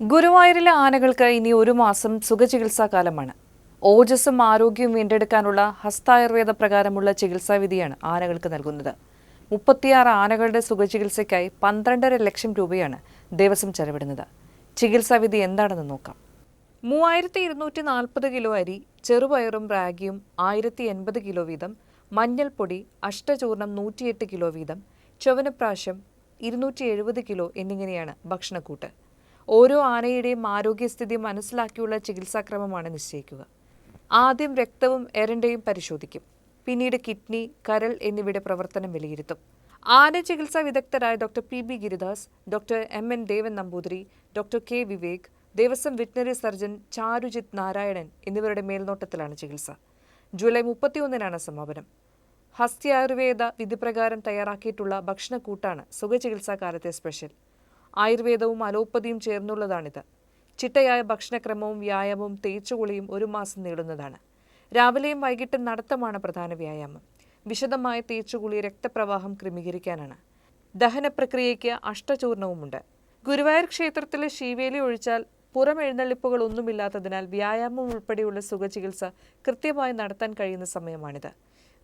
ഗുരുവായൂരിലെ ആനകൾക്ക് ഇനി ഒരു മാസം സുഖചികിത്സാ കാലമാണ് ഓജസ്സും ആരോഗ്യവും വീണ്ടെടുക്കാനുള്ള ഹസ്തായുർവേദ പ്രകാരമുള്ള ചികിത്സാവിധിയാണ് ആനകൾക്ക് നൽകുന്നത്. മുപ്പത്തിയാറ് ആനകളുടെ സുഖചികിത്സയ്ക്കായി പന്ത്രണ്ടര ലക്ഷം രൂപയാണ് ദേവസ്വം ചെലവിടുന്നത്. ചികിത്സാവിധി എന്താണെന്ന് നോക്കാം. മൂവായിരത്തി ഇരുന്നൂറ്റി നാൽപ്പത് കിലോ അരി ചെറുപയറും റാഗിയും ആയിരത്തി എൺപത് കിലോ വീതം മഞ്ഞൾപ്പൊടി അഷ്ടചൂർണം നൂറ്റിയെട്ട് കിലോ വീതം ചുവനപ്രാശം ഇരുന്നൂറ്റി എഴുപത് കിലോ എന്നിങ്ങനെയാണ് ഭക്ഷണക്കൂട്ട്. ഓരോ ആനയുടെയും ആരോഗ്യസ്ഥിതി മനസ്സിലാക്കിയുള്ള ചികിത്സാക്രമമാണ് നിശ്ചയിക്കുക. ആദ്യം രക്തവും എരണ്ടയും പരിശോധിക്കും. പിന്നീട് കിഡ്നി കരൾ എന്നിവയുടെ പ്രവർത്തനം വിലയിരുത്തും. ആന ചികിത്സാ വിദഗ്ധരായ doctor P B Giridas doctor M N Devan Namboothiri doctor K Vivek Devaswom veterinary surgeon Charujith Narayanan എന്നിവരുടെ മേൽനോട്ടത്തിലാണ് ചികിത്സ. ജൂലൈ മുപ്പത്തിയൊന്നിനാണ് സമാപനം. ആയുർവേദ വിധിപ്രകാരം തയ്യാറാക്കിയിട്ടുള്ള ഭക്ഷണക്കൂട്ടാണ് സുഖചികിത്സാ കാലത്തെ സ്പെഷ്യൽ. ആയുർവേദവും അലോപ്പതിയും ചേർന്നുള്ളതാണിത്. ചിട്ടയായ ഭക്ഷണക്രമവും വ്യായാമവും തേച്ചുകുളിയും ഒരു മാസം നീളുന്നതാണ്. രാവിലെയും വൈകിട്ടും നടത്തമാണ് പ്രധാന വ്യായാമം. വിശദമായ തേച്ചുകുളി രക്തപ്രവാഹം ക്രമീകരിക്കാനാണ്. ദഹന പ്രക്രിയയ്ക്ക് അഷ്ടചൂർണവുമുണ്ട്. ഗുരുവായൂർ ക്ഷേത്രത്തിലെ ശീവേലി ഒഴിച്ചാൽ പുറം എഴുന്നള്ളിപ്പുകൾ ഒന്നുമില്ലാത്തതിനാൽ വ്യായാമം ഉൾപ്പെടെയുള്ള സുഖചികിത്സ കൃത്യമായി നടത്താൻ കഴിയുന്ന സമയമാണിത്.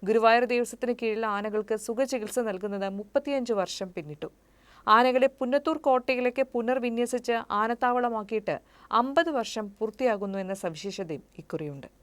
ഗുരുവായൂർ ദേവസ്വത്തിന് കീഴിൽ ആനകൾക്ക് സുഖചികിത്സ നൽകുന്നത് മുപ്പത്തിയഞ്ച് വർഷം പിന്നിട്ടു. ആനകളെ പുന്നത്തൂർ കോട്ടയിലേക്ക് പുനർവിന്യസിച്ച് ആനത്താവളമാക്കിയിട്ട് അമ്പത് വർഷം പൂർത്തിയാകുന്നു എന്ന സവിശേഷതയും ഇക്കുറിയുണ്ട്.